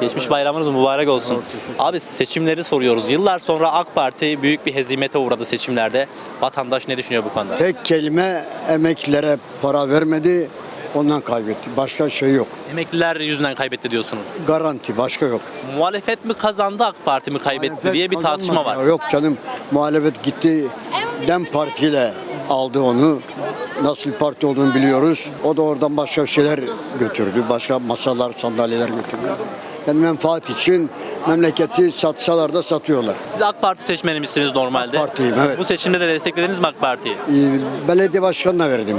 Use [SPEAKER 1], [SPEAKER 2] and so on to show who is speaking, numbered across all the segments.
[SPEAKER 1] Geçmiş bayramınız mübarek olsun. Abi seçimleri soruyoruz. Yıllar sonra AK Parti büyük bir hezimete uğradı seçimlerde. Vatandaş ne düşünüyor bu konuda?
[SPEAKER 2] Tek kelime emeklilere para vermedi. Ondan kaybetti. Başka şey yok.
[SPEAKER 1] Emekliler yüzünden kaybetti diyorsunuz.
[SPEAKER 2] Garanti başka yok.
[SPEAKER 1] Muhalefet mi kazandı AK Parti mi kaybetti diye bir tartışma var.
[SPEAKER 2] Yok canım muhalefet gitti. Dem partiyle aldı onu. Nasıl bir parti olduğunu biliyoruz. O da oradan başka şeyler götürdü. Başka masalar, sandalyeler götürdü. Yani menfaat için memleketi satsalar da satıyorlar.
[SPEAKER 1] Siz AK Parti seçmeni misiniz normalde?
[SPEAKER 2] AK Partiyim, evet.
[SPEAKER 1] Bu seçimde de desteklediniz mi AK Parti'yi?
[SPEAKER 2] Ee, belediye başkanına verdim.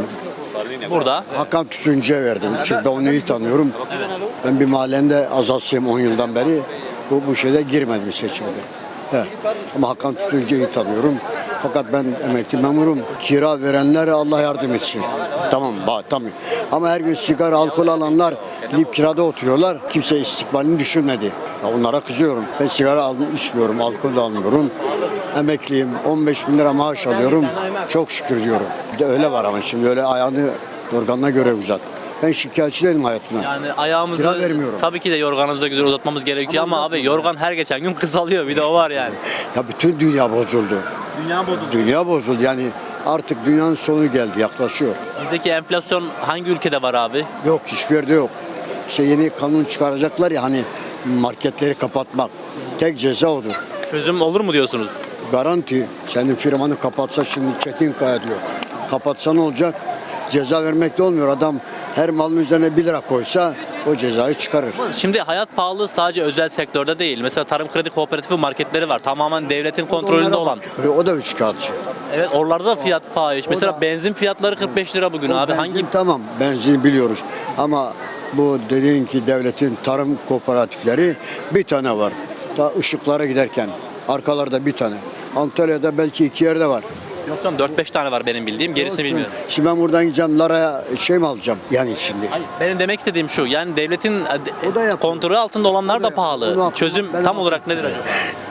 [SPEAKER 1] Burada.
[SPEAKER 2] Hakan Tütüncü'ye verdim. Çünkü ben onu iyi tanıyorum. Ben bir mahallende azasıyım 10 yıldan beri. Bu, bu şeyde girmedim seçimde. Evet. Ama Hakan Tütüncü'yü tanıyorum. Fakat ben emekli memurum. Kira verenlere Allah yardım etsin. Tamam, ba, tamam. Ama her gün sigara, alkol alanlar gidip kirada oturuyorlar. Kimse istikbalini düşünmedi. Ya onlara kızıyorum. Ben sigara almıyorum, içmiyorum, alkol de almıyorum. Emekliyim, 15 bin lira maaş alıyorum. Çok şükür diyorum. Bir de öyle var ama şimdi öyle ayağını yorganına göre uzat. Ben şikayetçi değilim hayatımdan.
[SPEAKER 1] Yani ayağımızı
[SPEAKER 2] Kira vermiyorum.
[SPEAKER 1] tabii ki de yorganımıza göre uzatmamız gerekiyor ama abi yorgan her geçen gün kısalıyor. Bir de o var yani.
[SPEAKER 2] Ya bütün dünya bozuldu.
[SPEAKER 1] Dünya bozuldu.
[SPEAKER 2] Dünya bozuldu yani artık dünyanın sonu geldi yaklaşıyor.
[SPEAKER 1] Bizdeki enflasyon hangi ülkede var abi?
[SPEAKER 2] Yok hiçbir yerde yok. İşte yeni kanun çıkaracaklar ya hani marketleri kapatmak. Tek ceza odur.
[SPEAKER 1] Çözüm olur mu diyorsunuz?
[SPEAKER 2] Garanti senin firmanı kapatsa şimdi Çetin Kaya diyor. Kapatsa ne olacak? Ceza vermek de olmuyor. Adam her malın üzerine 1 lira koysa o cezayı çıkarır.
[SPEAKER 1] Şimdi hayat pahalılığı sadece özel sektörde değil. Mesela tarım kredi kooperatifi marketleri var. Tamamen devletin kontrolünde olan.
[SPEAKER 2] O da üç kağıtçı.
[SPEAKER 1] Evet oralarda da fiyat fahiş. Mesela benzin fiyatları 45 lira bugün abi.
[SPEAKER 2] Benzin
[SPEAKER 1] Hangi
[SPEAKER 2] Tamam benzin biliyoruz. Ama bu dediğin ki devletin tarım kooperatifleri bir tane var. Ta ışıklara giderken arkalarda bir tane. Antalya'da belki iki yerde var.
[SPEAKER 1] Yok canım 4-5 tane var benim bildiğim. Gerisini bilmiyorum.
[SPEAKER 2] Şimdi ben buradan gideceğim Lara'ya şey mi alacağım? Yani şimdi.
[SPEAKER 1] Hayır, benim demek istediğim şu. Yani devletin
[SPEAKER 2] O da yapıyor.
[SPEAKER 1] kontrolü altında olanlar
[SPEAKER 2] da yapıyor.
[SPEAKER 1] pahalı.
[SPEAKER 2] Onu-
[SPEAKER 1] Çözüm
[SPEAKER 2] ben-
[SPEAKER 1] tam olarak nedir acaba?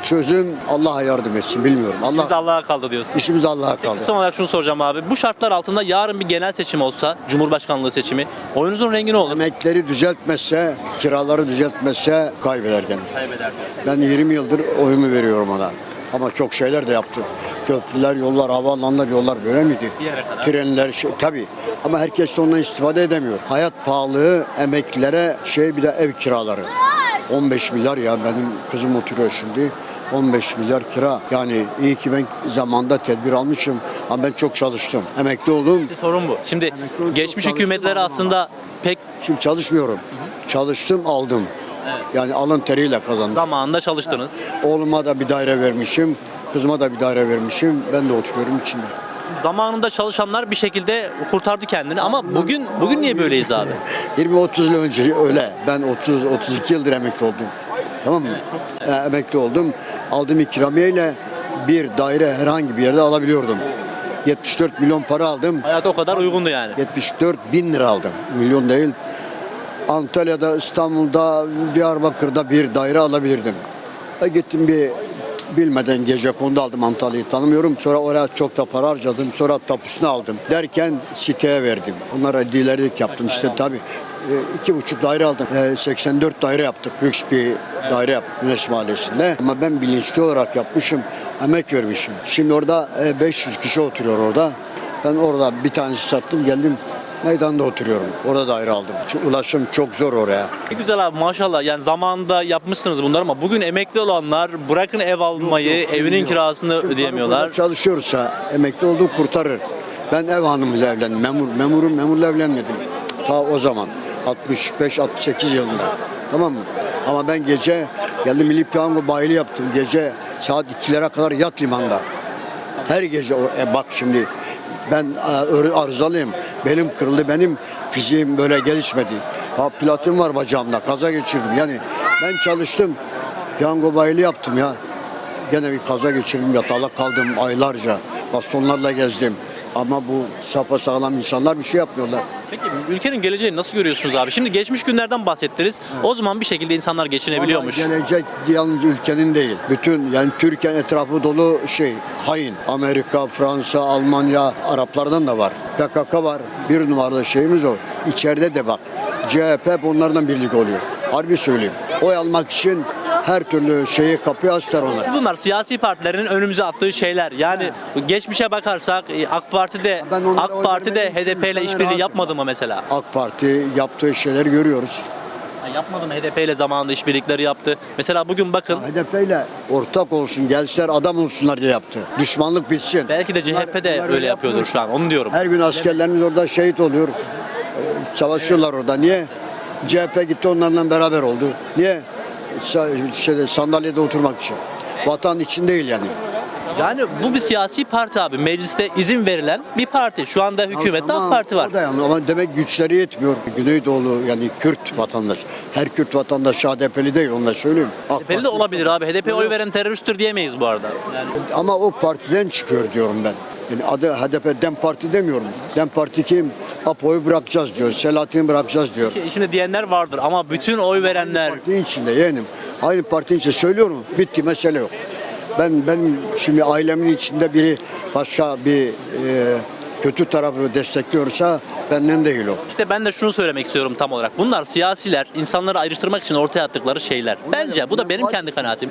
[SPEAKER 2] Çözüm Allah'a yardım etsin bilmiyorum.
[SPEAKER 1] Biz
[SPEAKER 2] Allah
[SPEAKER 1] Allah'a kaldı diyorsun.
[SPEAKER 2] işimiz Allah'a kaldı.
[SPEAKER 1] Son olarak şunu soracağım abi. Bu şartlar altında yarın bir genel seçim olsa, Cumhurbaşkanlığı seçimi, oyunuzun rengi ne olur?
[SPEAKER 2] Emekleri düzeltmezse, kiraları düzeltmezse kaybeder gene.
[SPEAKER 1] Kaybeder.
[SPEAKER 2] Ben 20 yıldır oyumu veriyorum ona. Ama çok şeyler de yaptı. Köprüler, yollar, havaalanlar, yollar böyle miydi?
[SPEAKER 1] Bir yere kadar.
[SPEAKER 2] Trenler, şey, tabii. Ama herkes de ondan istifade edemiyor. Hayat pahalılığı emeklilere şey bir de ev kiraları. 15 milyar ya benim kızım oturuyor şimdi. 15 milyar kira. Yani iyi ki ben zamanda tedbir almışım. Ama ben çok çalıştım. Emekli oldum.
[SPEAKER 1] İşte sorun bu. Şimdi
[SPEAKER 2] oldum,
[SPEAKER 1] geçmiş hükümetler
[SPEAKER 2] ama.
[SPEAKER 1] aslında pek
[SPEAKER 2] Şimdi çalışmıyorum. Çalıştım aldım. Yani alın teriyle kazandım.
[SPEAKER 1] zamanında çalıştınız.
[SPEAKER 2] Oğluma da bir daire vermişim. Kızıma da bir daire vermişim. Ben de oturuyorum içinde.
[SPEAKER 1] Zamanında çalışanlar bir şekilde kurtardı kendini ama bugün bugün niye böyleyiz abi?
[SPEAKER 2] 20-30 yıl önce öyle. Ben 30-32 yıldır emekli oldum. Tamam mı? Ee, emekli oldum. Aldığım ikramiye ile bir daire herhangi bir yerde alabiliyordum. 74 milyon para aldım.
[SPEAKER 1] Hayat o kadar uygundu yani.
[SPEAKER 2] 74 bin lira aldım. Milyon değil. Antalya'da, İstanbul'da, Diyarbakır'da bir daire alabilirdim. E gittim bir bilmeden gece kondu aldım Antalya'yı tanımıyorum. Sonra oraya çok da para harcadım. Sonra tapusunu aldım. Derken siteye verdim. Onlara dilerlik yaptım işte tabii. E, iki buçuk daire aldım. E, 84 daire yaptık. Lüks bir daire yaptık Güneş Mahallesi'nde. Ama ben bilinçli olarak yapmışım. Emek vermişim. Şimdi orada e, 500 kişi oturuyor orada. Ben orada bir tanesi sattım geldim meydanda oturuyorum. Orada daire aldım. Çünkü ulaşım çok zor oraya.
[SPEAKER 1] Ne güzel abi maşallah yani zamanında yapmışsınız bunları ama bugün emekli olanlar bırakın ev almayı, evinin kirasını ödeyemiyorlar.
[SPEAKER 2] Burada Çalışıyorsa emekli olduğu kurtarır. Ben ev hanımıyla evlendim. Memur, memurum, memurla evlenmedim. Ta o zaman. 65-68 yılında. Tamam mı? Ama ben gece geldim milli piyango bayili yaptım. Gece saat 2'lere kadar yat limanda. Her gece o, e bak şimdi ben e, arızalıyım. Benim kırıldı, benim fiziğim böyle gelişmedi. Ha, platin var bacağımda, kaza geçirdim. Yani ben çalıştım, piyango bayili yaptım ya. Gene bir kaza geçirdim, yatalak kaldım aylarca. Bastonlarla gezdim. Ama bu sapasağlam insanlar bir şey yapmıyorlar.
[SPEAKER 1] Peki ülkenin geleceğini nasıl görüyorsunuz abi? Şimdi geçmiş günlerden bahsettiniz. O zaman bir şekilde insanlar geçinebiliyormuş.
[SPEAKER 2] Vallahi Gelecek yalnız ülkenin değil. Bütün yani Türkiye'nin etrafı dolu şey hain. Amerika, Fransa, Almanya, Araplardan da var. PKK var. Bir numaralı şeyimiz o. İçeride de bak. CHP hep onlardan birlik oluyor. Harbi söyleyeyim. Oy almak için her türlü şeyi kapıyı açtılar onlar.
[SPEAKER 1] Bunlar siyasi partilerin önümüze attığı şeyler. Yani geçmişe bakarsak e, AK Parti de
[SPEAKER 2] Ben onlara
[SPEAKER 1] AK Parti de. HDP ile işbirliği yapmadı
[SPEAKER 2] ya.
[SPEAKER 1] mı mesela?
[SPEAKER 2] AK Parti yaptığı şeyleri görüyoruz.
[SPEAKER 1] Ha, Yapmadı mı? HDP ile zamanında işbirlikleri yaptı. Mesela bugün bakın
[SPEAKER 2] HDP ile ortak olsun, gelsinler adam olsunlar diye yaptı. Düşmanlık bitsin.
[SPEAKER 1] belki de CHP de
[SPEAKER 2] bunlar
[SPEAKER 1] öyle yapıyordur
[SPEAKER 2] yapıyor.
[SPEAKER 1] şu an. Onu diyorum.
[SPEAKER 2] Her gün askerlerimiz orada şehit oluyor. Ee, Savaşıyorlar orada. Niye? CHP gitti onlarla beraber oldu. Niye? Şeyde, sandalyede oturmak için. Vatan için değil yani.
[SPEAKER 1] Yani bu bir siyasi parti abi. Mecliste izin verilen bir parti. Şu anda hükümette AK Parti var.
[SPEAKER 2] o da yani. Ama demek güçleri yetmiyor. Güneydoğulu yani Kürt vatandaş. Her Kürt vatandaş HDP'li değil onu da söyleyeyim. AK
[SPEAKER 1] HDP'li de
[SPEAKER 2] Parti-
[SPEAKER 1] olabilir abi. HDP oy veren teröristtir diyemeyiz bu arada. Yani
[SPEAKER 2] Ama o partiden çıkıyor diyorum ben. Yani adı HDP Dem Parti demiyorum. Dem Parti kim? Apo'yu bırakacağız diyor. Selahattin'i bırakacağız diyor.
[SPEAKER 1] şimdi diyenler vardır ama bütün oy verenler
[SPEAKER 2] Partinin içinde yeğenim. Aynı partinin içinde söylüyorum. Bitti mesele yok. Ben ben şimdi ailemin içinde biri başka bir e, kötü tarafı destekliyorsa benden değil o.
[SPEAKER 1] İşte ben de şunu söylemek istiyorum tam olarak. Bunlar siyasiler insanları ayrıştırmak için ortaya attıkları şeyler. Bence bu da benim kendi kanaatim.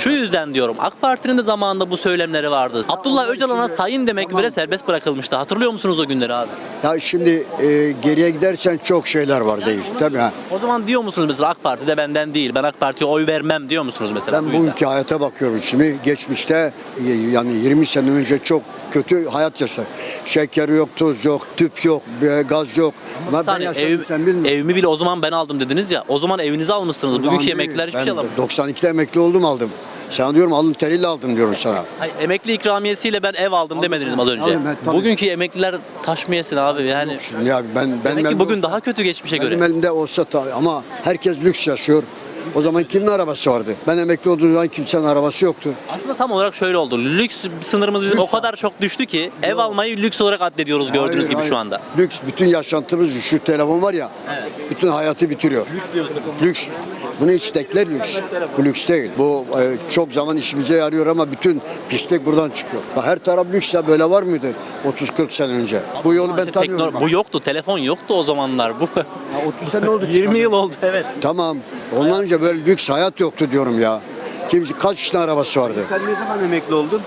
[SPEAKER 1] Şu yüzden diyorum AK Parti'nin de zamanında bu söylemleri vardı. Abdullah Öcalan'a sayın demek bile serbest bırakılmıştı. Hatırlıyor musunuz o günleri abi?
[SPEAKER 2] Ya şimdi e, geriye gidersen çok şeyler var değişti. Tabii ha.
[SPEAKER 1] O zaman diyor musunuz mesela AK Parti de benden değil. Ben AK Parti'ye oy vermem diyor musunuz mesela?
[SPEAKER 2] Ben
[SPEAKER 1] bu
[SPEAKER 2] bugünkü hayata bakıyorum şimdi. Geçmişte e, yani 20 sene önce çok kötü hayat yaşadık. Şeker yok, tuz yok, tüp yok, e, gaz yok. Bunlar ben
[SPEAKER 1] Saniye,
[SPEAKER 2] yaşadım,
[SPEAKER 1] ev,
[SPEAKER 2] sen bilmiyorsun.
[SPEAKER 1] evimi bile o zaman ben aldım dediniz ya. O zaman evinizi almışsınız. Bugünkü
[SPEAKER 2] değil.
[SPEAKER 1] emekliler hiçbir şey alamıyor.
[SPEAKER 2] 92'de emekli oldum aldım. Sana diyorum alın teriyle aldım diyorum sana.
[SPEAKER 1] Hayır, emekli ikramiyesiyle ben ev aldım demediniz mi az önce?
[SPEAKER 2] aldım, evet.
[SPEAKER 1] Bugünkü emekliler taşmayasın abi yani.
[SPEAKER 2] Şimdi ya ben ben
[SPEAKER 1] Demek ki bugün daha kötü geçmişe göre.
[SPEAKER 2] benim elimde olsa tabii ama herkes lüks yaşıyor. O zaman kimin arabası vardı? Ben emekli olduğum zaman kimsenin arabası yoktu.
[SPEAKER 1] Aslında tam olarak şöyle oldu. Lüks sınırımız bizim o kadar çok düştü ki ev almayı lüks olarak addediyoruz gördüğünüz
[SPEAKER 2] Hayır,
[SPEAKER 1] gibi
[SPEAKER 2] hayır.
[SPEAKER 1] şu anda.
[SPEAKER 2] Lüks bütün yaşantımız şu telefon var ya. Bütün hayatı bitiriyor. Lüks. Bunu hiç tekler lüks. Bu lüks değil. Bu e, çok zaman işimize yarıyor ama bütün pislik buradan çıkıyor. Bak her taraf lüks ya böyle var mıydı 30-40 sene önce? Bu yolu ben tanıyorum.
[SPEAKER 1] bu yoktu. Telefon yoktu o zamanlar. Bu
[SPEAKER 2] Ya 30 sene oldu.
[SPEAKER 1] 20 yıl oldu evet.
[SPEAKER 2] Tamam. Ondan önce böyle lüks hayat yoktu diyorum ya. Kimse kaç kişinin arabası vardı?
[SPEAKER 3] Sen ne zaman emekli oldun?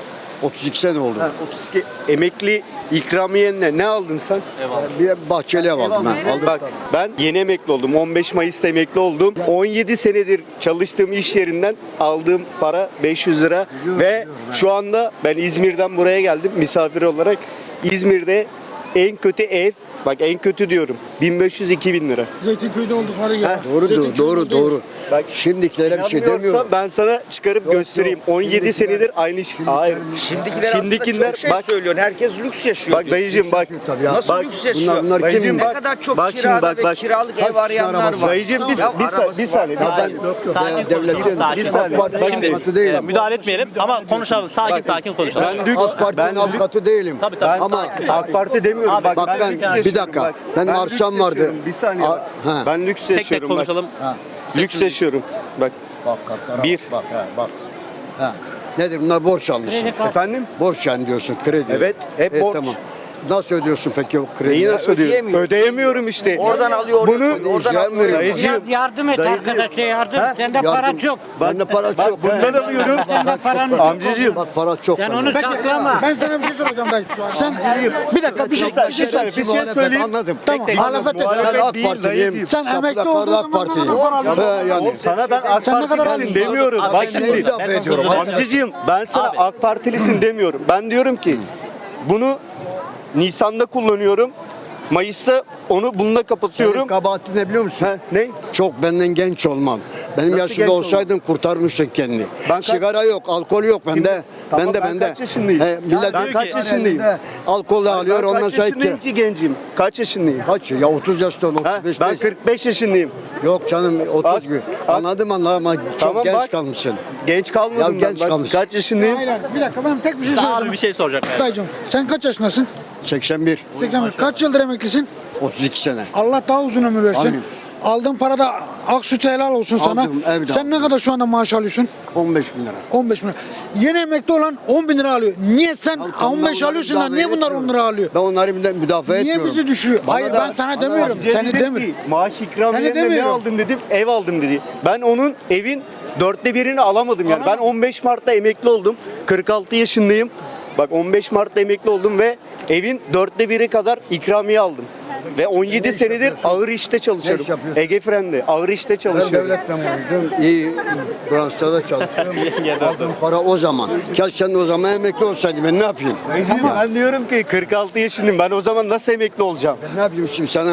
[SPEAKER 2] 32 sene oldu.
[SPEAKER 3] Ha, 32 emekli ikramiyenle ne aldın sen?
[SPEAKER 2] Bir bahçeli ev aldım ben. Aldım.
[SPEAKER 3] Bak ben yeni emekli oldum. 15 Mayıs'ta emekli oldum. 17 senedir çalıştığım iş yerinden aldığım para 500 lira ve şu anda ben İzmir'den buraya geldim misafir olarak. İzmir'de en kötü ev Bak en kötü diyorum. 1500-2000 lira.
[SPEAKER 4] Zeytinköy'de oldukları ya.
[SPEAKER 2] Doğru
[SPEAKER 4] Zeytinköy'de
[SPEAKER 2] doğru
[SPEAKER 4] değil.
[SPEAKER 2] doğru.
[SPEAKER 3] Bak,
[SPEAKER 2] Şimdikilere bir şey
[SPEAKER 3] İnanmıyorsan
[SPEAKER 2] demiyorum.
[SPEAKER 3] ben sana çıkarıp
[SPEAKER 2] Yok,
[SPEAKER 3] göstereyim.
[SPEAKER 2] yok.
[SPEAKER 3] 17
[SPEAKER 2] Şimdikiler-
[SPEAKER 3] senedir aynı iş. Hayır.
[SPEAKER 5] Şimdikiler,
[SPEAKER 3] Şimdikiler
[SPEAKER 5] aslında çok şey
[SPEAKER 3] bak-
[SPEAKER 5] söylüyorsun. Herkes lüks yaşıyor.
[SPEAKER 3] Bak dayıcım bak.
[SPEAKER 2] Tabii ya.
[SPEAKER 5] Nasıl
[SPEAKER 3] bak,
[SPEAKER 5] lüks yaşıyor?
[SPEAKER 2] bunlar- bunlar
[SPEAKER 3] Dayıcım
[SPEAKER 2] kim?
[SPEAKER 5] ne
[SPEAKER 3] bak,
[SPEAKER 5] kadar çok
[SPEAKER 3] bak şimdi
[SPEAKER 5] kirada
[SPEAKER 3] bak,
[SPEAKER 5] ve
[SPEAKER 3] bak.
[SPEAKER 5] kiralık ev arayanlar var.
[SPEAKER 3] Dayıcım bir,
[SPEAKER 5] Ya
[SPEAKER 3] bir, sa-
[SPEAKER 5] arabası
[SPEAKER 3] bir saniye. Bir
[SPEAKER 5] var.
[SPEAKER 3] saniye.
[SPEAKER 1] Sakin
[SPEAKER 2] Ben
[SPEAKER 1] konuş.
[SPEAKER 2] devletin-
[SPEAKER 1] Biz sakin
[SPEAKER 3] Bir saniye.
[SPEAKER 1] konuş.
[SPEAKER 3] Bak
[SPEAKER 1] Şimdi
[SPEAKER 2] avukatı değilim.
[SPEAKER 1] e, müdahale etmeyelim ama konuşalım. Sakin
[SPEAKER 3] Bak,
[SPEAKER 1] sakin konuşalım.
[SPEAKER 3] Ben lüks,
[SPEAKER 2] AK Parti'nin
[SPEAKER 3] ben
[SPEAKER 2] avukatı değilim.
[SPEAKER 1] Tabii, tabii.
[SPEAKER 2] Ama
[SPEAKER 3] AK Parti demiyorum. Bak,
[SPEAKER 2] bak ben-
[SPEAKER 3] lüks
[SPEAKER 2] bir
[SPEAKER 3] yaşıyorum,
[SPEAKER 2] dakika.
[SPEAKER 3] bak.
[SPEAKER 2] Ben
[SPEAKER 3] lüks
[SPEAKER 2] arsam vardı.
[SPEAKER 3] yaşıyorum. Bir saniye.
[SPEAKER 2] A-
[SPEAKER 3] bak.
[SPEAKER 2] ha.
[SPEAKER 3] Ben lüks
[SPEAKER 1] tek
[SPEAKER 3] yaşıyorum.
[SPEAKER 1] tek konuşalım.
[SPEAKER 2] Ha.
[SPEAKER 3] Bak. Lüks yaşıyorum. Bak.
[SPEAKER 2] Bak kartlara
[SPEAKER 3] Bir.
[SPEAKER 2] Bak ha, bak. Ha. Nedir bunlar borç almışsın.
[SPEAKER 3] Efendim?
[SPEAKER 2] Borç yani diyorsun kredi.
[SPEAKER 3] Evet, hep
[SPEAKER 2] E,
[SPEAKER 3] borç.
[SPEAKER 2] Nasıl ödüyorsun peki o krediyi?
[SPEAKER 3] Neyi nasıl
[SPEAKER 5] ödeyemiyor.
[SPEAKER 3] Ödeyemiyorum işte.
[SPEAKER 5] Oradan alıyor,
[SPEAKER 3] Bunu
[SPEAKER 5] oradan
[SPEAKER 2] icra
[SPEAKER 5] alıyor.
[SPEAKER 3] Dayıcım.
[SPEAKER 6] Biraz yardım et
[SPEAKER 3] Dayıcım.
[SPEAKER 6] arkadaşa yardım.
[SPEAKER 3] Ha?
[SPEAKER 6] Sende para çok.
[SPEAKER 2] Bende para
[SPEAKER 3] Bak
[SPEAKER 2] çok.
[SPEAKER 3] bundan alıyorum.
[SPEAKER 6] Sende paran yok.
[SPEAKER 3] Amcacığım.
[SPEAKER 2] Bak para çok.
[SPEAKER 6] Sen onu
[SPEAKER 4] Peki,
[SPEAKER 6] saklama.
[SPEAKER 4] ben sana bir şey soracağım dayı. Sen bir dakika bir şey,
[SPEAKER 3] Bir
[SPEAKER 4] şey söyle.
[SPEAKER 3] bir şey söyleyeyim.
[SPEAKER 2] Anladım.
[SPEAKER 4] Tamam, muhalefet
[SPEAKER 3] Muhalefet
[SPEAKER 2] Ben AK
[SPEAKER 3] değil,
[SPEAKER 2] Partiliyim.
[SPEAKER 3] dayıcığım.
[SPEAKER 4] Sen emekli olduğun zaman ne
[SPEAKER 2] Partiliyim.
[SPEAKER 4] kadar para alıyorsun?
[SPEAKER 2] He, yani.
[SPEAKER 3] Sana ben AK
[SPEAKER 4] Sen ne kadar
[SPEAKER 3] Partilisin demiyorum. Bak
[SPEAKER 1] ben
[SPEAKER 3] şimdi. Amcacığım ben sana. AK Partilisin demiyorum. Ben diyorum ki bunu Nisan'da kullanıyorum. Mayıs'ta onu bununla
[SPEAKER 2] Senin
[SPEAKER 3] kapatıyorum.
[SPEAKER 2] kabahatin ne biliyor musun?
[SPEAKER 3] Ha, ne?
[SPEAKER 2] Çok benden genç olman. Benim
[SPEAKER 3] Nasıl
[SPEAKER 2] yaşımda olsaydın kurtarmışsın kendini.
[SPEAKER 3] Ben kaç-
[SPEAKER 2] Sigara yok, alkol yok bende.
[SPEAKER 3] Tamam,
[SPEAKER 2] bende
[SPEAKER 3] ben
[SPEAKER 2] bende.
[SPEAKER 3] kaç yaşındayım?
[SPEAKER 2] He, millet
[SPEAKER 3] Ben kaç
[SPEAKER 2] ki,
[SPEAKER 3] yaşındayım?
[SPEAKER 2] Alkol alıyor
[SPEAKER 3] Ben
[SPEAKER 2] ondan
[SPEAKER 3] kaç
[SPEAKER 2] sonra
[SPEAKER 3] yaşındayım ki gencim? Kaç yaşındayım?
[SPEAKER 2] Kaç ya 30 yaşta
[SPEAKER 3] Ha,
[SPEAKER 2] 35
[SPEAKER 3] ben
[SPEAKER 2] beş.
[SPEAKER 3] 45 yaşındayım.
[SPEAKER 2] Yok canım 30
[SPEAKER 3] Bak,
[SPEAKER 2] gibi.
[SPEAKER 3] bak.
[SPEAKER 2] Anladım anladım ama çok
[SPEAKER 3] Tamam,
[SPEAKER 2] genç
[SPEAKER 3] bak.
[SPEAKER 2] kalmışsın.
[SPEAKER 3] Genç kalmadım
[SPEAKER 2] Ya
[SPEAKER 3] ben.
[SPEAKER 2] genç
[SPEAKER 3] Bak,
[SPEAKER 2] kalmış.
[SPEAKER 3] Kaç yaşındayım?
[SPEAKER 4] Hayır, bir dakika ben tek bir şey
[SPEAKER 1] Abi
[SPEAKER 4] soracağım.
[SPEAKER 1] bir şey soracak.
[SPEAKER 4] Dayıcım sen kaç yaşındasın?
[SPEAKER 2] 81,
[SPEAKER 4] 81. Kaç yıldır emeklisin?
[SPEAKER 2] 32 sene.
[SPEAKER 4] Allah daha uzun ömür versin.
[SPEAKER 2] Amin.
[SPEAKER 4] Aldığın para da Aksüt helal olsun sana.
[SPEAKER 2] Aldım, evde
[SPEAKER 4] Sen
[SPEAKER 2] aldım.
[SPEAKER 4] ne kadar şu anda maaş alıyorsun?
[SPEAKER 2] 15 bin lira.
[SPEAKER 4] 15 bin lira. Yeni emekli olan 10 bin lira alıyor. Niye sen
[SPEAKER 2] Abi tamam,
[SPEAKER 4] 15
[SPEAKER 2] ben
[SPEAKER 4] alıyorsun da niye bunlar
[SPEAKER 2] müdafaa
[SPEAKER 4] 10 lira alıyor?
[SPEAKER 2] Ben onları müda- müdafaa
[SPEAKER 4] Niye
[SPEAKER 2] etmiyorum.
[SPEAKER 4] bizi düşürüyor?
[SPEAKER 2] Bana
[SPEAKER 4] Hayır
[SPEAKER 2] da-
[SPEAKER 4] ben sana
[SPEAKER 2] bana
[SPEAKER 4] demiyorum.
[SPEAKER 3] Bize
[SPEAKER 4] Seni
[SPEAKER 3] dedi
[SPEAKER 4] demiyorum.
[SPEAKER 3] ki, Maaş ikramiyelerine ne
[SPEAKER 4] demiyorum.
[SPEAKER 3] aldım dedim. Ev aldım dedi. Ben onun evin dörtte birini alamadım yani. Ben 15 Mart'ta emekli oldum. 46 yaşındayım. Bak 15 Mart'ta emekli oldum ve evin dörtte biri kadar ikramiye aldım. Ve 17 senedir ağır işte çalışıyorum.
[SPEAKER 2] Ne iş yapıyorsun?
[SPEAKER 3] Ege Fren'de ağır işte
[SPEAKER 2] Ben
[SPEAKER 3] çalışıyorum.
[SPEAKER 2] devlet memuruydum. İyi branşlarda çalıştım. Aldığım para o zaman. Keşke o zaman emekli olsaydım ben ne yapayım?
[SPEAKER 3] Ben diyorum ki 46 yaşındayım. Ben o zaman nasıl emekli olacağım?
[SPEAKER 2] Ben ne yapayım şimdi sana?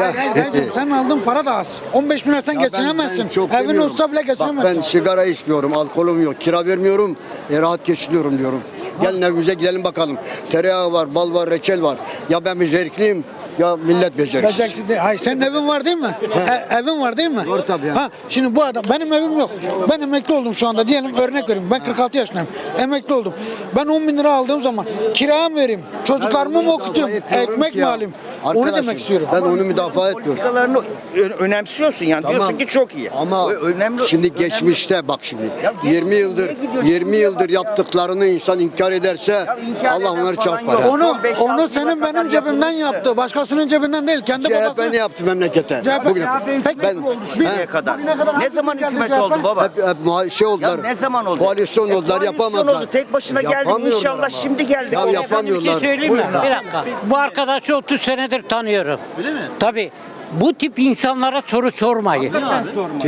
[SPEAKER 2] Ya,
[SPEAKER 4] sen aldığın para da az. 15 bin lira sen
[SPEAKER 2] ben-
[SPEAKER 4] geçinemezsin.
[SPEAKER 2] ben çok
[SPEAKER 4] Evin
[SPEAKER 2] demiyorum.
[SPEAKER 4] olsa bile
[SPEAKER 2] Bak
[SPEAKER 4] geçinemezsin.
[SPEAKER 2] ben sigara içmiyorum, alkolüm yok, kira vermiyorum, e, rahat geçiniyorum diyorum. Gelin evimize gidelim bakalım. Tereyağı var, bal var, reçel var. Ya ben becerikliyim ya millet beceriksiz.
[SPEAKER 4] Beceriksiz değil. Hayır senin evin var değil mi? E, evin var değil mi?
[SPEAKER 2] Var tabii.
[SPEAKER 4] Ha, şimdi bu adam benim evim yok. Ben emekli oldum şu anda diyelim örnek vereyim. Ben 46 yaşındayım. Emekli oldum. Ben 10 bin lira aldığım zaman kira mı vereyim? Çocuklarımı mı
[SPEAKER 2] etmiyorum
[SPEAKER 4] Ekmek mi
[SPEAKER 2] ya.
[SPEAKER 4] Alayım? Onu
[SPEAKER 2] Arkadaşım,
[SPEAKER 4] demek istiyorum.
[SPEAKER 2] Ben onu müdafaa etmiyorum.
[SPEAKER 5] politikalarını ö- önemsiyorsun yani
[SPEAKER 2] Tamam.
[SPEAKER 5] diyorsun ki çok iyi.
[SPEAKER 2] Ama
[SPEAKER 5] Ö- önemli
[SPEAKER 2] şimdi
[SPEAKER 5] önemli-
[SPEAKER 2] geçmişte bak şimdi
[SPEAKER 5] Ya
[SPEAKER 2] 20 yıldır
[SPEAKER 5] nereye gidiyorsun?
[SPEAKER 2] 20 yıldır yaptıklarını insan inkar ederse
[SPEAKER 5] Ya inkar
[SPEAKER 2] Allah
[SPEAKER 5] eden
[SPEAKER 2] onları
[SPEAKER 5] falan
[SPEAKER 2] çarpar.
[SPEAKER 5] yok.
[SPEAKER 2] ya.
[SPEAKER 4] Onu
[SPEAKER 5] Son beş, altı
[SPEAKER 4] onu
[SPEAKER 5] yıla
[SPEAKER 4] senin
[SPEAKER 5] kadar
[SPEAKER 4] benim cebimden
[SPEAKER 5] yapılmıştı.
[SPEAKER 4] yaptı. Başkasının cebinden değil. Kendi
[SPEAKER 2] CHP
[SPEAKER 4] babası.
[SPEAKER 2] ne yaptı memlekete?
[SPEAKER 4] CHP
[SPEAKER 2] Bugün
[SPEAKER 5] CHP hükümet
[SPEAKER 2] ben
[SPEAKER 5] şimdiye
[SPEAKER 2] He?
[SPEAKER 5] kadar?
[SPEAKER 4] Bugüne kadar
[SPEAKER 5] Ne
[SPEAKER 4] hangi
[SPEAKER 5] zaman hükümet oldu baba?
[SPEAKER 2] hep, hep muha- şey
[SPEAKER 5] Ya
[SPEAKER 2] oldular.
[SPEAKER 5] ne zaman oldu?
[SPEAKER 2] Koalisyon
[SPEAKER 5] E,
[SPEAKER 2] oldular,
[SPEAKER 5] koalisyon
[SPEAKER 2] yapamadılar.
[SPEAKER 5] oldu, tek başına geldin,
[SPEAKER 2] Yapamıyorlar
[SPEAKER 5] inşallah
[SPEAKER 2] ama.
[SPEAKER 5] şimdi geldik.
[SPEAKER 2] Ya yapamıyorlar.
[SPEAKER 6] Bir şey söyleyeyim mi? Bir dakika. Bu arkadaşı 30 senedir tanıyorum.
[SPEAKER 1] Öyle mi?
[SPEAKER 6] Tabii. Bu tip insanlara soru sormayın.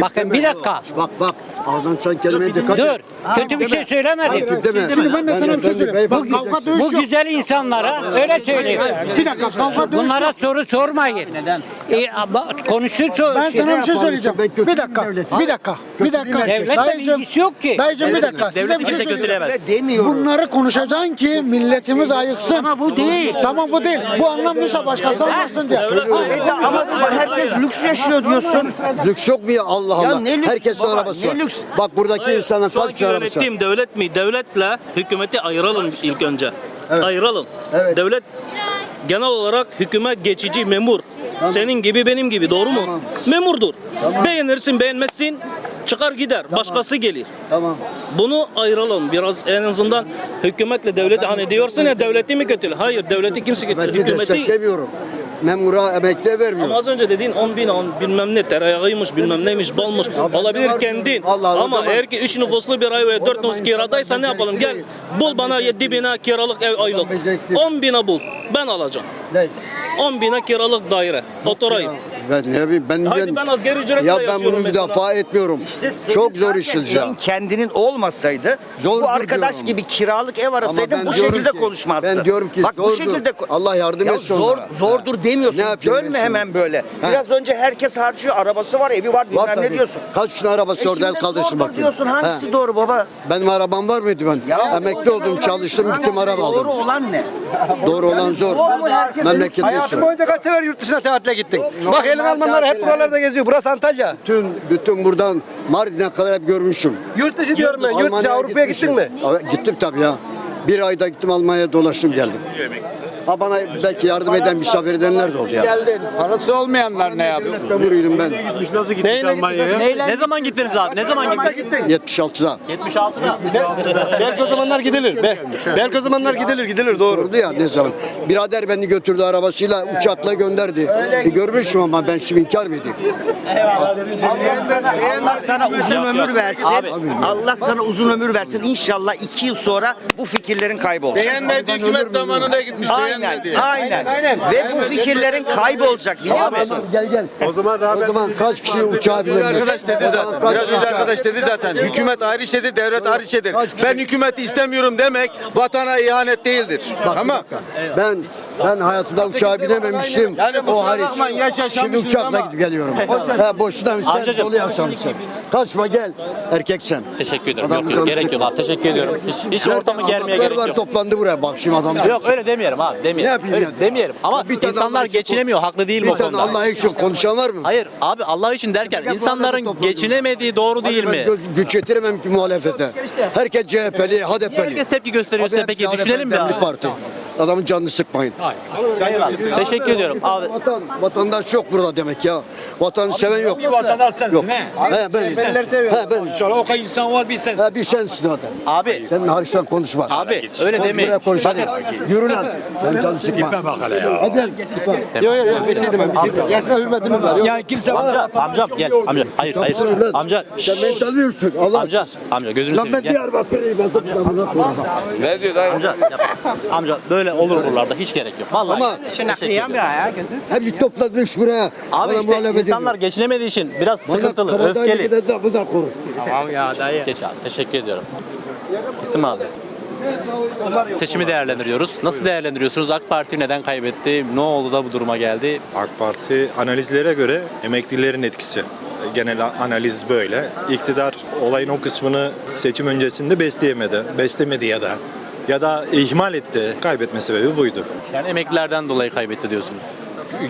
[SPEAKER 6] Bakın bir dakika.
[SPEAKER 2] Bak bak ağzından çıkan kelimeye dikkat et.
[SPEAKER 6] Dur. Kötü bir şey söylemedim.
[SPEAKER 2] Tip deme.
[SPEAKER 4] Şimdi ben de sana bir şey söyleyeyim. Bak, kavga dövüş
[SPEAKER 6] Bu
[SPEAKER 4] yok.
[SPEAKER 6] güzel insanlara öyle söyleyeyim.
[SPEAKER 4] Bir dakika kavga dövüş
[SPEAKER 6] Bunlara
[SPEAKER 4] yok.
[SPEAKER 6] soru sormayın. E, ama konuşursa
[SPEAKER 4] Ben
[SPEAKER 6] şey-
[SPEAKER 4] sana bir şey söyleyeceğim.
[SPEAKER 2] ben kötü
[SPEAKER 4] Bir dakika, bir dakika, bir dakika.
[SPEAKER 6] devletle
[SPEAKER 4] Dayıcım,
[SPEAKER 6] ilgisi yok ki.
[SPEAKER 4] Dayıcım bir dakika. Size bir şey söyleyeceğim.
[SPEAKER 5] Demiyorum.
[SPEAKER 4] Bunları konuşacaksın ki milletimiz ayıksın.
[SPEAKER 6] Ama bu değil.
[SPEAKER 4] Tamam bu değil. Bu anlamıyorsa başkası anlasın diye.
[SPEAKER 5] E ama herkes lüks yaşıyor diyorsun.
[SPEAKER 2] Lüks yok mu ya Allah Allah.
[SPEAKER 5] Ya ne lüks
[SPEAKER 2] Herkesin
[SPEAKER 5] baba,
[SPEAKER 2] arabası
[SPEAKER 5] ne
[SPEAKER 2] var.
[SPEAKER 5] lüks?
[SPEAKER 2] Bak buradaki insanın
[SPEAKER 7] Şu
[SPEAKER 2] kaç
[SPEAKER 7] anki
[SPEAKER 2] arabası var.
[SPEAKER 7] yönettiğim devlet mi? Devletle hükümeti ayıralım ilk önce. Ayıralım.
[SPEAKER 2] Evet.
[SPEAKER 7] Devlet genel olarak hükümet geçici memur. Senin gibi benim gibi doğru mu? Memurdur. Beğenirsin beğenmezsin çıkar gider. Başkası gelir.
[SPEAKER 2] Tamam.
[SPEAKER 7] Bunu ayıralım biraz en azından hükümetle devleti hani diyorsun ya devleti mi kötü? Hayır devleti kimse kötü.
[SPEAKER 2] Ben
[SPEAKER 7] Hükümeti
[SPEAKER 2] desteklemiyorum. Memura emekli vermiyor.
[SPEAKER 7] ama az önce dediğin 10 bin, 10 bilmem ne tereyağıymış, bilmem neymiş, balmış.
[SPEAKER 2] var
[SPEAKER 7] Olabilir kendin.
[SPEAKER 2] Allah Allah,
[SPEAKER 7] Ama
[SPEAKER 2] zaman-
[SPEAKER 7] eğer ki 3 nüfuslu bir ay veya 4 nüfus kiradaysa ne yapalım? Gel bul bana 7 bine kiralık ev aylık.
[SPEAKER 2] becerikli.
[SPEAKER 7] 10 bine bul. Ben alacağım.
[SPEAKER 2] Ne?
[SPEAKER 7] 10 bine kiralık daire. Oturayım.
[SPEAKER 2] Ben ne bileyim ben
[SPEAKER 7] Haydi ben asgari ücretle
[SPEAKER 2] ya ben
[SPEAKER 7] yaşıyorum
[SPEAKER 2] bunu
[SPEAKER 7] mesela.
[SPEAKER 2] müdafaa etmiyorum.
[SPEAKER 5] İşte senin
[SPEAKER 2] Çok zor
[SPEAKER 5] zaten kendinin olmasaydı
[SPEAKER 2] Zordur
[SPEAKER 5] bu arkadaş
[SPEAKER 2] diyorum.
[SPEAKER 5] gibi kiralık ev arasaydın
[SPEAKER 2] ben
[SPEAKER 5] bu
[SPEAKER 2] diyorum
[SPEAKER 5] şekilde
[SPEAKER 2] ki-
[SPEAKER 5] konuşmazdın.
[SPEAKER 2] ben diyorum ki
[SPEAKER 5] Bak bu
[SPEAKER 2] zordur.
[SPEAKER 5] şekilde ko-
[SPEAKER 2] Allah yardım
[SPEAKER 5] ya
[SPEAKER 2] etsin
[SPEAKER 5] zor,
[SPEAKER 2] onlara.
[SPEAKER 5] Zordur demiyorsun.
[SPEAKER 2] Ne yapayım ben
[SPEAKER 5] Dönme
[SPEAKER 2] şimdi?
[SPEAKER 5] hemen böyle.
[SPEAKER 2] Ha.
[SPEAKER 5] Biraz önce herkes harcıyor. Arabası var, evi var bilmem
[SPEAKER 2] Var
[SPEAKER 5] ne
[SPEAKER 2] tabii.
[SPEAKER 5] diyorsun.
[SPEAKER 2] Kaç kişinin arabası
[SPEAKER 5] E
[SPEAKER 2] orada el
[SPEAKER 5] şimdi
[SPEAKER 2] kaldırsın
[SPEAKER 5] zordur
[SPEAKER 2] bakayım.
[SPEAKER 5] diyorsun. Hangisi
[SPEAKER 2] Ha.
[SPEAKER 5] doğru baba?
[SPEAKER 2] Benim arabam var mıydı ben?
[SPEAKER 5] Ya
[SPEAKER 2] Emekli oldum, çalıştım, gittim araba aldım.
[SPEAKER 5] Doğru olan ne?
[SPEAKER 2] Doğru olan zor. Memleket
[SPEAKER 8] Hayatım boyunca kaç sefer yurt dışına tatile gittin? Bak elin Almanlar hep buralarda geziyor. Burası Antalya.
[SPEAKER 2] Bütün, bütün buradan Mardin'e kadar hep görmüşüm.
[SPEAKER 8] Yurt dışı diyorum ben. Yurt dışı Avrupa'ya gittin mi?
[SPEAKER 2] Evet, gittim tabii ya. Bir ayda gittim Almanya'ya dolaştım geldim. Ha bana belki yardım eden misafir edenler de oldu ya.
[SPEAKER 8] Parası olmayanlar ne yapsın?
[SPEAKER 2] Memuruydum ben.
[SPEAKER 1] Ne zaman gittiniz abi? Ne zaman gittiniz?
[SPEAKER 2] 76'da.
[SPEAKER 1] 76'da.
[SPEAKER 8] Belki o zamanlar gidilir. Be. Belki o zamanlar gidilir gidilir doğru.
[SPEAKER 2] Sordu ya ne zaman. Birader beni götürdü arabasıyla uçakla gönderdi. E, görmüşüm ama ben şimdi inkar mı edeyim?
[SPEAKER 5] Allah sana uzun ömür versin. Allah sana uzun ömür versin. İnşallah iki yıl sonra bu fikirlerin kaybolacak.
[SPEAKER 9] Beğenmedi hükümet zamanında gitmiş.
[SPEAKER 5] Aynen,
[SPEAKER 9] Beğenmedi.
[SPEAKER 5] aynen. Ve bu fikirlerin kaybolacak biliyor musun?
[SPEAKER 2] Gel gel. O zaman o zaman kaç kişi uçağa binebilir?
[SPEAKER 9] arkadaş dedi zaten. Biraz önce arkadaş dedi zaten. Hükümet ayrı şeydir, devlet ayrı şeydir. Ben hükümeti istemiyorum demek vatana ihanet değildir. Tamam.
[SPEAKER 2] Ben ben hayatımda uçağa binememiştim.
[SPEAKER 9] Yani
[SPEAKER 2] o hariç. Şimdi uçakla
[SPEAKER 9] ama-
[SPEAKER 2] gidip geliyorum. He boşuna sen dolu yaşamışsın. Kaçma gel. Erkek sen.
[SPEAKER 1] Teşekkür ederim.
[SPEAKER 2] Adam
[SPEAKER 1] Yok yok gerek yok abi. Teşekkür ediyorum. Hiç, hiç ortamı germeye gerek yok.
[SPEAKER 2] toplandı buraya bak şimdi adam.
[SPEAKER 1] Yok öyle demeyelim abi. Demeyelim.
[SPEAKER 2] yapayım
[SPEAKER 1] Öyle
[SPEAKER 2] yani?
[SPEAKER 1] demeyelim. Ama
[SPEAKER 2] Bir tane
[SPEAKER 1] insanlar
[SPEAKER 2] Allah için
[SPEAKER 1] geçinemiyor. Haklı değil mi
[SPEAKER 2] Bir tane
[SPEAKER 1] konuda?
[SPEAKER 2] Allah için konuşan var mı?
[SPEAKER 1] Hayır abi Allah için derken
[SPEAKER 2] Gel bu
[SPEAKER 1] insanların
[SPEAKER 2] topla.
[SPEAKER 1] geçinemediği doğru değil mi?
[SPEAKER 2] göz- güç yetiremem ki muhalefete. Herkes CHP'li,
[SPEAKER 1] Niye
[SPEAKER 2] HDP'li.
[SPEAKER 1] herkes tepki gösteriyorsa
[SPEAKER 2] Abi
[SPEAKER 1] peki düşünelim mi?
[SPEAKER 2] Bir parti. Adamın canını sıkmayın.
[SPEAKER 1] Teşekkür ediyorum. Abi
[SPEAKER 2] Vatan, vatandaş yok burada demek ya. Vatanı seven yok. Bir vatandaş sensin yok. he. He ben. He ben.
[SPEAKER 10] İnşallah o kadar insan var bir sen.
[SPEAKER 2] He bir sensin zaten.
[SPEAKER 1] abi
[SPEAKER 2] Senin hariçten konuşma.
[SPEAKER 1] abi öyle
[SPEAKER 2] Konuş
[SPEAKER 1] demeyin.
[SPEAKER 2] Yürü lan. Sen canını sıkma.
[SPEAKER 10] bak hele ya.
[SPEAKER 2] Hadi.
[SPEAKER 8] Yok yok yok bir şey demem. Bir şey demem. Yaşına hürmetimiz var.
[SPEAKER 10] Yani kimse
[SPEAKER 1] Amca, amcam gel. Amca, hayır, hayır.
[SPEAKER 2] Lan.
[SPEAKER 1] Amca,
[SPEAKER 2] Sen beni tanıyorsun. Allah
[SPEAKER 1] amca, amca gözünü
[SPEAKER 2] Lan ben
[SPEAKER 1] seveyim. Gel.
[SPEAKER 2] Diyarbakır'ıyım. Ben de amına koyayım.
[SPEAKER 1] Amca, yapma. amca böyle olur buralarda hiç gerek yok. Vallahi.
[SPEAKER 2] Ama
[SPEAKER 1] Teşekkür ederim.
[SPEAKER 2] hep toplanmış buraya.
[SPEAKER 1] Abi
[SPEAKER 2] Bana
[SPEAKER 1] işte
[SPEAKER 2] muhalefet
[SPEAKER 1] insanlar geçinemediği için biraz
[SPEAKER 2] Bana
[SPEAKER 1] sıkıntılı,
[SPEAKER 2] Karadağ'ı
[SPEAKER 1] öfkeli.
[SPEAKER 2] gidin de bu da koru.
[SPEAKER 1] Geç abi. Teşekkür ediyorum. Gittim abi. Seçimi değerlendiriyoruz. Nasıl değerlendiriyorsunuz? AK Parti neden kaybetti? Ne oldu da bu duruma geldi?
[SPEAKER 11] AK Parti analizlere göre emeklilerin etkisi. Genel analiz böyle. İktidar olayın o kısmını seçim öncesinde besleyemedi. Beslemedi ya da ya da ihmal etti. Kaybetme sebebi buydu.
[SPEAKER 1] Yani emeklilerden dolayı kaybetti diyorsunuz.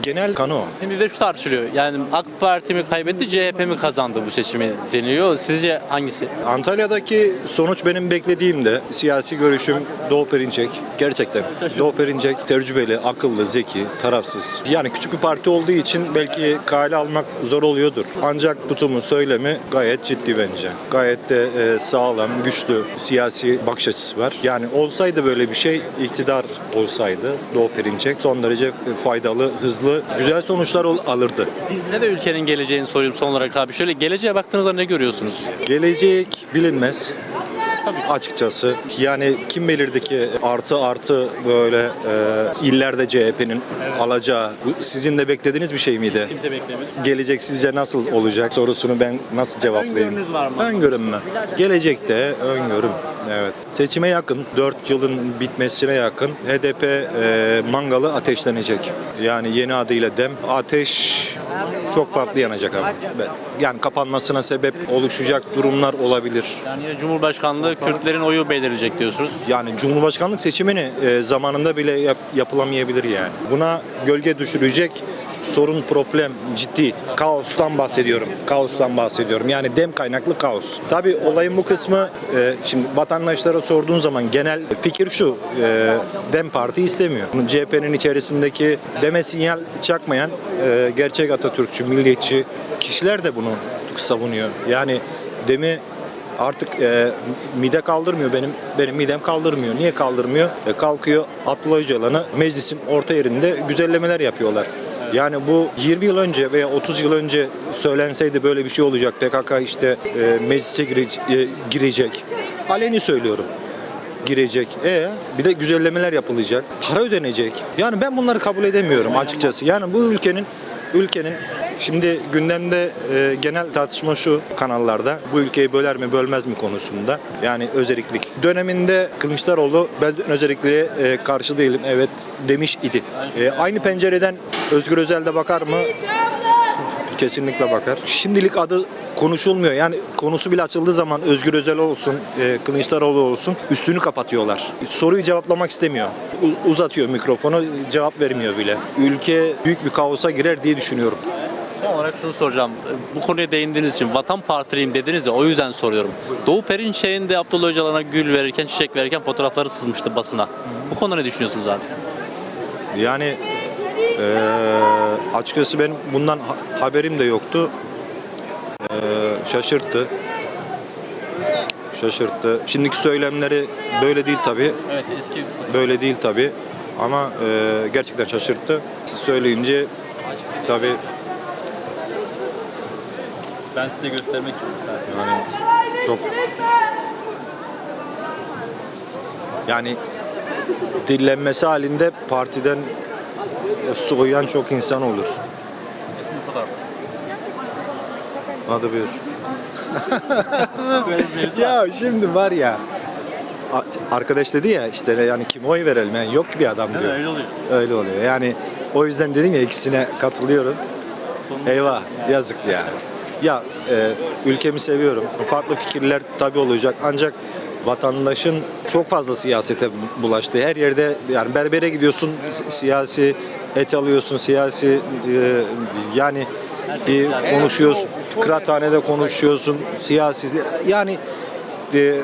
[SPEAKER 11] Genel kanı o.
[SPEAKER 1] Şimdi de şu tartışılıyor. Yani AK Parti mi kaybetti, CHP mi kazandı bu seçimi deniliyor. Sizce hangisi?
[SPEAKER 11] Antalya'daki sonuç benim beklediğimde siyasi görüşüm Doğu Perinçek. Gerçekten. Doğu Perinçek tecrübeli, akıllı, zeki, tarafsız. Yani küçük bir parti olduğu için belki kale almak zor oluyordur. Ancak tutumu, söylemi gayet ciddi bence. Gayet de e, sağlam, güçlü siyasi bakış açısı var. Yani olsaydı böyle bir şey, iktidar olsaydı Doğu Perinçek son derece faydalı, hızlı, güzel sonuçlar ol- alırdı.
[SPEAKER 1] Size de ülkenin geleceğini sorayım son olarak abi. Şöyle geleceğe baktığınızda ne görüyorsunuz?
[SPEAKER 11] Gelecek bilinmez. Açıkçası yani kim belirdi ki artı artı böyle e, illerde CHP'nin alacağı sizin de beklediğiniz bir şey miydi?
[SPEAKER 1] Kimse beklemedi.
[SPEAKER 11] Gelecek sizce nasıl olacak sorusunu ben nasıl cevaplayayım?
[SPEAKER 1] Öngörünüz var mı?
[SPEAKER 11] Öngörüm mü? Gelecekte öngörüm. Evet. Seçime yakın, 4 yılın bitmesine yakın HDP e, mangalı ateşlenecek. Yani yeni adıyla DEM. Ateş çok farklı yanacak ama. Yani kapanmasına sebep oluşacak durumlar olabilir.
[SPEAKER 1] Yani yine Cumhurbaşkanlığı Kürtlerin oyu belirleyecek diyorsunuz.
[SPEAKER 11] Yani Cumhurbaşkanlık seçimini e, zamanında bile yap- yapılamayabilir yani. Buna gölge düşürecek sorun, problem ciddi. Kaostan bahsediyorum. Kaostan bahsediyorum. Yani dem kaynaklı kaos. Tabii olayın bu kısmı e, şimdi vatandaşlara sorduğun zaman genel fikir şu. e, dem parti istemiyor. CHP'nin içerisindeki deme sinyal çakmayan e, gerçek Atatürkçü, milliyetçi kişiler de bunu savunuyor. Yani demi artık e, mide kaldırmıyor benim benim midem kaldırmıyor. Niye kaldırmıyor? E, kalkıyor Abdullah Öcalan'ı meclisin orta yerinde güzellemeler yapıyorlar. Yani bu 20 yıl önce veya 30 yıl önce söylenseydi böyle bir şey olacak. PKK işte e, meclise gire- e, girecek. Aleni söylüyorum girecek. E bir de güzellemeler yapılacak. Para ödenecek. Yani ben bunları kabul edemiyorum açıkçası. Yani bu ülkenin ülkenin Şimdi gündemde e, genel tartışma şu kanallarda bu ülkeyi böler mi bölmez mi konusunda yani özelliklik. Döneminde Kılıçdaroğlu ben özellikle e, karşı değilim evet demiş idi. E, aynı pencereden Özgür Özel de bakar mı? Kesinlikle bakar. Şimdilik adı konuşulmuyor. Yani konusu bile açıldığı zaman Özgür Özel olsun, e, Kılıçdaroğlu olsun üstünü kapatıyorlar. Soruyu cevaplamak istemiyor. U- uzatıyor mikrofonu, cevap vermiyor bile. Ülke büyük bir kaosa girer diye düşünüyorum.
[SPEAKER 1] Olarak şunu soracağım. Bu konuya değindiğiniz için Vatan Partiliyim dediniz ya o yüzden soruyorum. Doğu Perinçek'in de Abdullah Öcalan'a gül verirken, çiçek verirken fotoğrafları sızmıştı basına. Bu konuda ne düşünüyorsunuz abi?
[SPEAKER 11] Yani eee, açıkçası ben bundan ha- haberim de yoktu. Eee, şaşırttı. Şaşırttı. Şimdiki söylemleri böyle değil tabii.
[SPEAKER 1] Evet eski
[SPEAKER 11] Böyle değil tabii. Ama eee, gerçekten şaşırttı. Siz söyleyince tabii
[SPEAKER 1] ben size göstermek istiyorum.
[SPEAKER 11] yani çok yani dillenmesi halinde partiden soğuyan çok insan olur. Hadi buyur. Ya şimdi var ya arkadaş dedi ya işte yani kim oy verelim yani yok bir adam diyor.
[SPEAKER 1] Öyle oluyor.
[SPEAKER 11] Öyle oluyor. Yani o yüzden dedim ya ikisine katılıyorum. Eyvah yazık ya. Ya e, ülkemi seviyorum. Farklı fikirler tabii olacak ancak vatandaşın çok fazla siyasete bulaştığı her yerde yani berbere gidiyorsun si- siyasi et alıyorsun siyasi e, yani bir konuşuyorsun kıraathanede konuşuyorsun siyasi yani e,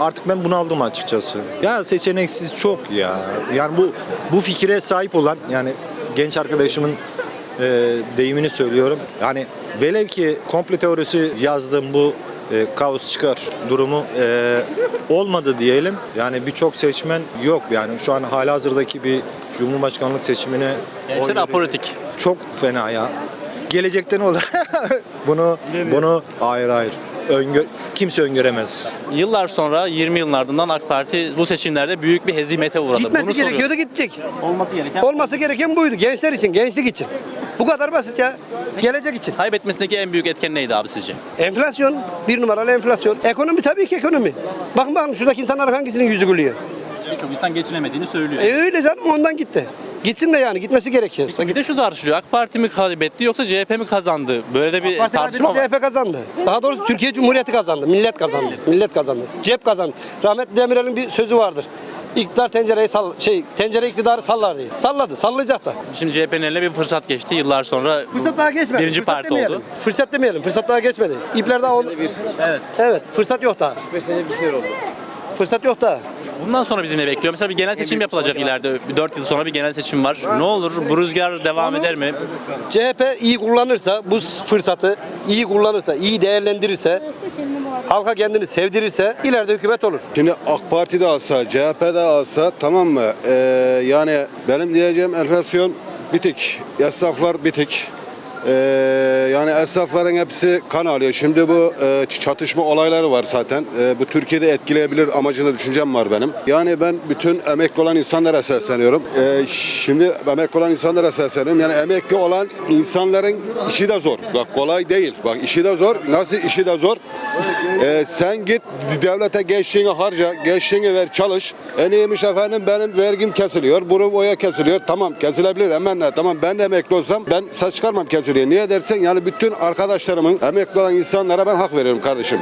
[SPEAKER 11] artık ben bunaldım açıkçası. Ya seçeneksiz çok ya. Yani bu bu fikire sahip olan yani genç arkadaşımın e, deyimini söylüyorum. Yani velev ki komple teorisi yazdığım bu e, kaos çıkar durumu e, olmadı diyelim. Yani birçok seçmen yok yani şu an halihazırdaki bir cumhurbaşkanlık seçimine
[SPEAKER 1] Gençler apolitik.
[SPEAKER 11] Çok fena ya. Gelecekte ne olur? bunu bunu hayır hayır. Öngör, kimse öngöremez.
[SPEAKER 1] Yıllar sonra 20 yılın ardından AK Parti bu seçimlerde büyük bir hezimete uğradı.
[SPEAKER 8] Gitmesi
[SPEAKER 1] Bunu soruyorum.
[SPEAKER 8] gerekiyordu gidecek.
[SPEAKER 1] Olması gereken
[SPEAKER 8] Olması gereken buydu. Gençler için, gençlik için. Bu kadar basit ya. Gelecek için.
[SPEAKER 1] kaybetmesindeki en büyük etken neydi abi sizce?
[SPEAKER 8] Enflasyon, bir numaralı enflasyon. Ekonomi tabii ki ekonomi. Bakın bakın şuradaki insanlar hangisinin yüzü gülüyor.
[SPEAKER 1] Birçok insan geçinemediğini söylüyor.
[SPEAKER 8] E öyle canım ondan gitti. Gitsin de yani gitmesi gerekiyor.
[SPEAKER 1] Bir de şu tartışılıyor. AK Parti mi kaybetti yoksa CHP mi kazandı? Böyle de bir
[SPEAKER 8] Parti
[SPEAKER 1] tartışma var.
[SPEAKER 8] CHP kazandı. Daha doğrusu Türkiye Cumhuriyeti kazandı. Millet kazandı. Millet kazandı. Cep kazandı. Rahmetli Demirel'in bir sözü vardır. İktidar tencereyi sall şey tencere iktidarı sallar diye. Salladı, sallayacak da.
[SPEAKER 1] Şimdi CHP'nin eline bir fırsat geçti. Yıllar sonra
[SPEAKER 8] Fırsat daha geçmedi.
[SPEAKER 1] birinci
[SPEAKER 8] Fırsat
[SPEAKER 1] parti
[SPEAKER 8] demeyelim.
[SPEAKER 1] oldu.
[SPEAKER 8] Fırsat demeyelim. Fırsat daha geçmedi. İpler daha oldu.
[SPEAKER 1] Evet.
[SPEAKER 8] Evet. Fırsat yok daha. Fırsat yok daha.
[SPEAKER 1] Bundan sonra bizi ne bekliyor? Mesela bir genel seçim yapılacak ileride. Bir 4 yıl sonra bir genel seçim var. Ne olur? Bu rüzgar devam eder mi?
[SPEAKER 8] CHP iyi kullanırsa bu fırsatı iyi kullanırsa, iyi değerlendirirse, halka kendini sevdirirse ileride hükümet olur.
[SPEAKER 10] Şimdi AK Parti de alsa, CHP de alsa tamam mı? Ee, yani benim diyeceğim enflasyon bitik. Esnaflar bitik. Ee, yani esnafların hepsi kan alıyor. Şimdi bu e, çatışma olayları var zaten. Ee, bu Türkiye'de etkileyebilir amacında düşüncem var benim. Yani ben bütün emekli olan insanlara sesleniyorum. Ee, şimdi emekli olan insanlara sesleniyorum. Yani emekli olan insanların işi de zor. Bak kolay değil. Bak işi de zor. Nasıl işi de zor? Ee, sen git devlete gençliğini harca, gençliğini ver çalış. En iyiymiş efendim benim vergim kesiliyor, burum oya kesiliyor. Tamam kesilebilir hemen de. Tamam ben de emekli olsam ben saç çıkarmam kesiliyor. Niye dersen yani bütün arkadaşlarımın emekli olan insanlara ben hak veriyorum kardeşim.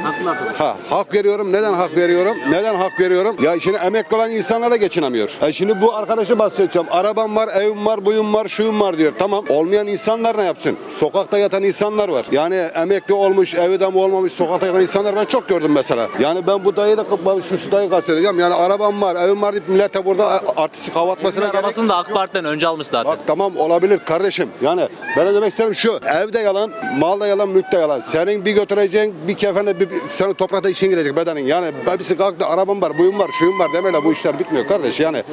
[SPEAKER 10] Ha, hak veriyorum. Neden hak veriyorum? Neden hak veriyorum? Ya şimdi emekli olan insanlara geçinemiyor. E şimdi bu arkadaşı bahsedeceğim. Arabam var, evim var, buyum var, şuyum var diyor. Tamam. Olmayan insanlar ne yapsın? Sokakta yatan insanlar var. Yani emekli olmuş, evi de olmamış, sokakta yatan insanlar ben çok gördüm mesela. Yani ben bu dayı da şu, şu dayı kastedeceğim. Yani arabam var, evim var deyip millete burada artistik hava atmasına gerek
[SPEAKER 1] Arabasını da AK Parti'den önce almış zaten.
[SPEAKER 10] Bak tamam olabilir kardeşim. Yani ben demek istedim şu. Evde yalan, malda yalan, mülkte yalan. Senin bir götüreceğin bir kefene bir, bir senin toprakta işin girecek bedenin. Yani hepsi kalktı arabam var, buyum var, şuyum var demeyle bu işler bitmiyor kardeş. Yani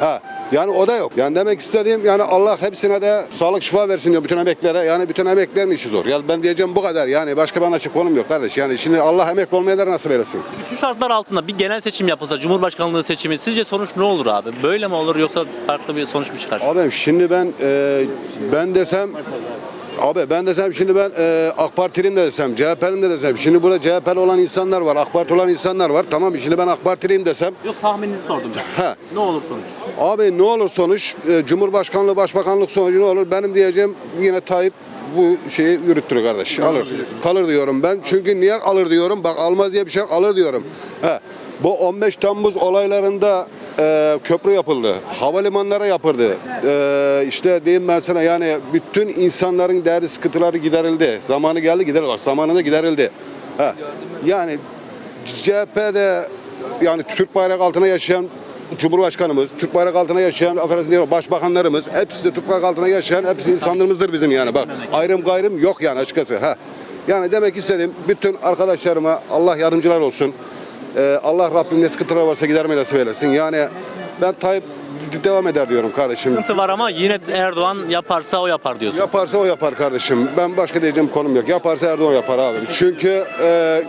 [SPEAKER 10] ha yani o da yok. Yani demek istediğim yani Allah hepsine de sağlık şifa versin diyor bütün emeklilere. Yani bütün emeklilerin işi zor. Yani ben diyeceğim bu kadar. Yani başka bir açık konum yok kardeş. Yani şimdi Allah emekli olmayanlara nasip eylesin.
[SPEAKER 1] Şu şartlar altında bir genel seçim yapılsa, Cumhurbaşkanlığı seçimi sizce sonuç ne olur abi? Böyle mi olur yoksa farklı bir sonuç mu çıkar?
[SPEAKER 10] Abi şimdi ben e, ben desem Abi ben desem şimdi ben e, AK Partiliyim de desem, CHP'lim de desem. Şimdi burada CHP'li olan insanlar var, AK Parti olan insanlar var. Tamam şimdi ben AK Partiliyim desem.
[SPEAKER 1] Yok tahmininizi sordum ben.
[SPEAKER 10] He.
[SPEAKER 1] Ne olur sonuç?
[SPEAKER 10] Abi ne olur sonuç? E, Cumhurbaşkanlığı, Başbakanlık sonucu ne olur? Benim diyeceğim yine Tayyip bu şeyi yürüttürür kardeş. Alır. Kalır diyorum ben. Çünkü niye alır diyorum? Bak almaz diye bir şey yok, alır diyorum. He. Bu 15 Temmuz olaylarında e, köprü yapıldı. Havalimanlara yapıldı. E, işte diyeyim ben sana yani bütün insanların derdi sıkıntıları giderildi. Zamanı geldi giderildi. Zamanında giderildi. He. Yani CHP'de yani Türk bayrak altına yaşayan Cumhurbaşkanımız, Türk bayrak altına yaşayan affedersin diyorum, başbakanlarımız, hepsi de Türk bayrak altına yaşayan hepsi insanlarımızdır bizim yani bak. Ayrım gayrım yok yani açıkçası. Ha. Yani demek istedim bütün arkadaşlarıma Allah yardımcılar olsun. Ee, Allah Rabbim ne sıkıntılar varsa gidermeyi nasip eylesin. Yani ben Tayyip devam eder diyorum kardeşim.
[SPEAKER 1] Sıkıntı var ama yine Erdoğan yaparsa o yapar diyorsun.
[SPEAKER 10] Yaparsa o yapar kardeşim. Ben başka diyeceğim konum yok. Yaparsa Erdoğan yapar abi. Çünkü e,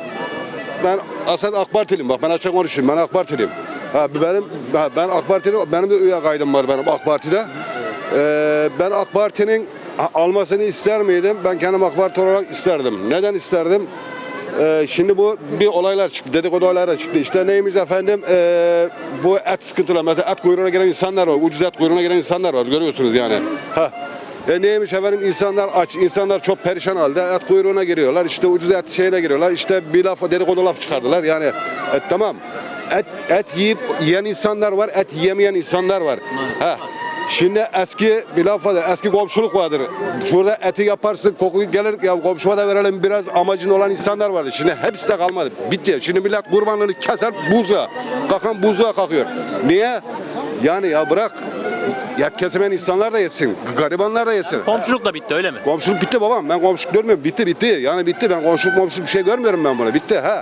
[SPEAKER 10] ben aslında AK Partiliyim. Bak ben açık konuşayım. Ben AK Partiliyim. Ha, benim ha, ben AK Partiliyim. Benim de üye kaydım var benim AK Parti'de. E, ben AK Parti'nin almasını ister miydim? Ben kendim AK Parti olarak isterdim. Neden isterdim? Ee, şimdi bu bir olaylar çıktı, dedikodu olaylar çıktı. İşte neymiş efendim, ee, bu et sıkıntılar. Mesela et kuyruğuna giren insanlar var, ucuz et kuyruğuna giren insanlar var, görüyorsunuz yani. Ha. E neymiş efendim, insanlar aç, insanlar çok perişan halde et kuyruğuna giriyorlar. İşte ucuz et şeyine giriyorlar. İşte bir laf, dedikodu laf çıkardılar. Yani e, tamam. et et yiyip yiyen insanlar var, et yiyemeyen insanlar var. Ha. Şimdi eski bir laf vardır, eski komşuluk vardır. Şurada eti yaparsın, koku gelir, ya komşuma da verelim biraz amacın olan insanlar vardı. Şimdi hepsi de kalmadı. Bitti. Şimdi millet kurbanını keser buzluğa. Kalkan buzluğa kalkıyor. Niye? Yani ya bırak. Ya kesemeyen insanlar da yesin. Garibanlar da yesin.
[SPEAKER 1] Komşuluk da bitti öyle mi?
[SPEAKER 10] Komşuluk bitti babam. Ben komşuluk görmüyorum. Bitti bitti. Yani bitti. Ben komşuluk komşuluk bir şey görmüyorum ben bunu. Bitti ha.